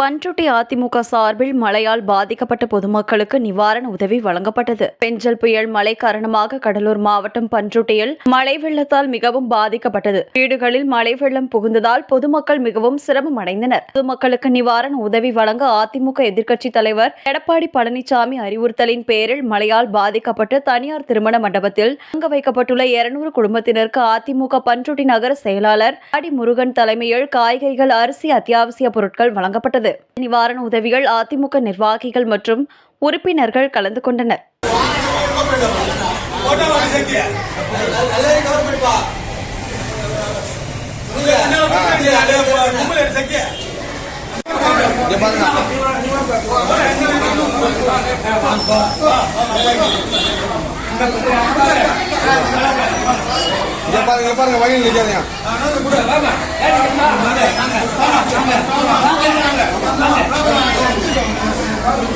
பன்ருட்டி அதிமுக சார்பில் மழையால் பாதிக்கப்பட்ட பொதுமக்களுக்கு நிவாரண உதவி வழங்கப்பட்டது. பெஞ்சல் புயல் மழை காரணமாக கடலூர் மாவட்டம் பன்ருட்டியில் மழை வெள்ளத்தால் மிகவும் பாதிக்கப்பட்டது. வீடுகளில் மழை வெள்ளம் புகுந்ததால் பொதுமக்கள் மிகவும் சிரமம் அடைந்தனர் பொதுமக்களுக்கு நிவாரண உதவி வழங்க அதிமுக எதிர்க்கட்சித் தலைவர் எடப்பாடி பழனிசாமி அறிவுறுத்தலின் பேரில் மழையால் பாதிக்கப்பட்டு தனியார் திருமண மண்டபத்தில் தங்க வைக்கப்பட்டுள்ள இருநூறு குடும்பத்தினருக்கு அதிமுக பன்ருட்டி நகர செயலாளர் அடி முருகன் தலைமையில் காய்கறிகள் அரிசி அத்தியாவசிய பொருட்கள் வழங்கப்பட்டது. நடந்தது நிவாரண உதவிகள் அதிமுக நிர்வாகிகள் மற்றும் உறுப்பினர்கள் கலந்து கொண்டனர். பாருங்க பாருங்க இங்க பாருங்க